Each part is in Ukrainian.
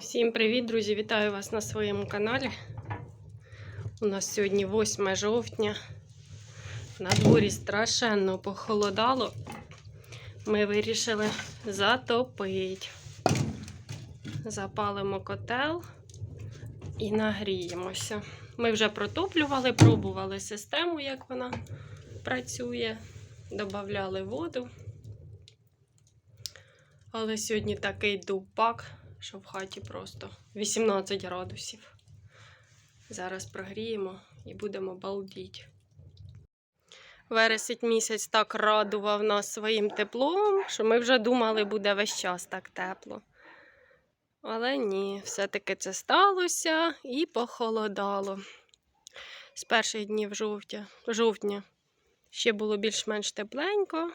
Всім привіт, друзі! Вітаю вас на своєму каналі. У нас сьогодні 8 жовтня. На дворі страшенно похолодало. Ми вирішили затопити. Запалимо котел і нагріємося. Ми вже протоплювали, пробували систему, як вона працює, додавали воду. Але сьогодні такий дупак, що в хаті просто 18 градусів. Зараз прогріємо і будемо балдіти. Вересень місяць так радував нас своїм теплом, що ми вже думали, буде весь час так тепло. Але ні, все-таки це сталося і похолодало. З перших днів жовтня, жовтня ще було більш-менш тепленько.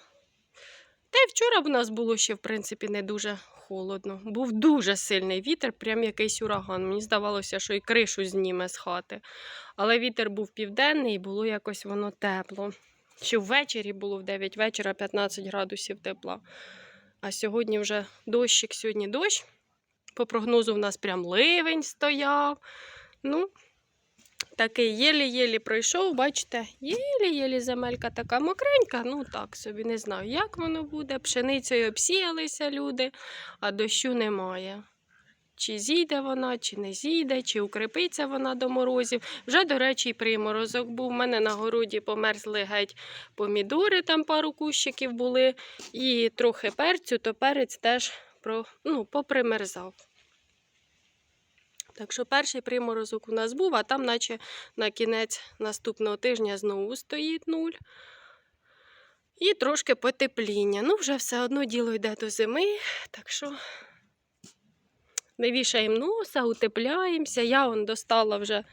Й вчора в нас було ще, в принципі, не дуже холодно. Був дуже сильний вітер, прям якийсь ураган. Мені здавалося, що і кришу зніме з хати. Але вітер був південний і було якось воно тепло. Ще ввечері було в 9 вечора 15 градусів тепла. А сьогодні вже дощик, сьогодні дощ. По прогнозу в нас прям ливень стояв. Ну, такий єлі-єлі пройшов, бачите, єлі-єлі земелька така мокренька. Ну так собі не знаю, як воно буде. Пшеницею обсіялися люди, а дощу немає. Чи зійде вона, чи не зійде, чи укріпиться вона до морозів. Вже, до речі, і приморозок був. У мене на городі померзли геть помідори, там пару кущиків були, і трохи перцю, то перець теж про, ну, попримерзав. Так що перший приморозок у нас був, а там, наче на кінець наступного тижня знову стоїть нуль. І трошки потепління. Ну, вже все одно діло йде до зими, так що не вішаємо носа, утепляємося. Я он достала вже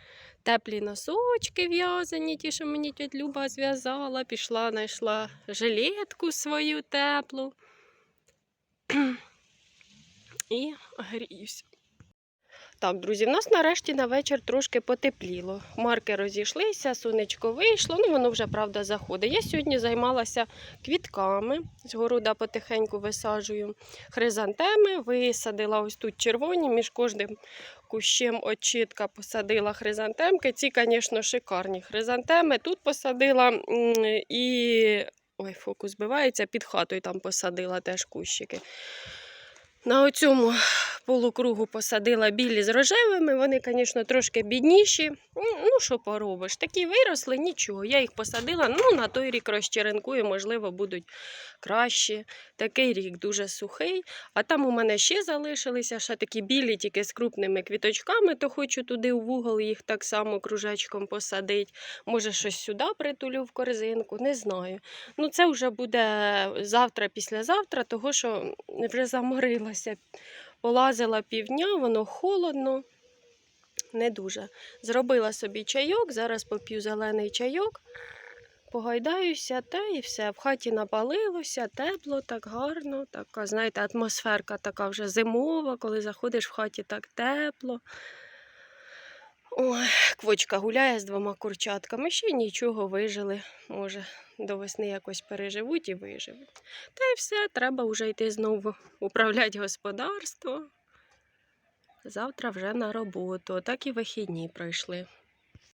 теплі носочки в'язані, ті, що мені тітя Люба зв'язала. Пішла, знайшла жилетку свою теплу. І гріюся. Так, друзі, в нас нарешті на вечір трошки потепліло. Хмарки розійшлися, сонечко вийшло, ну воно вже, правда, заходить. Я сьогодні займалася квітками. З города потихеньку висаджую хризантеми. Висадила ось тут червоні, між кожним кущем очітка посадила хризантемки. Ці, звісно, шикарні хризантеми. Тут посадила і. Ой, фокус збивається, під хатою там посадила теж кущики. На оцьому полукругу посадила білі з рожевими. Вони, звісно, трошки бідніші. Ну, що поробиш? Такі виросли, нічого. Я їх посадила. Ну, на той рік розчеренкую, можливо, будуть кращі. Такий рік дуже сухий. А там у мене ще залишилися ще такі білі, тільки з крупними квіточками, то хочу туди у вугол їх так само кружечком посадити. Може, щось сюди притулю в корзинку, не знаю. Ну, це вже буде завтра, післязавтра, того що вже заморилася. Полазила півдня, воно холодно, не дуже. Зробила собі чайок, зараз поп'ю зелений чайок, погайдаюся та і все. В хаті напалилося, тепло, так гарно. Така, знаєте, атмосферка така вже зимова, коли заходиш в хаті так тепло. Ой, квочка гуляє з двома курчатками, ще нічого вижили. Може, до весни якось переживуть і виживуть. Та й все, треба вже йти знову управляти господарство. Завтра вже на роботу. Так і вихідні пройшли.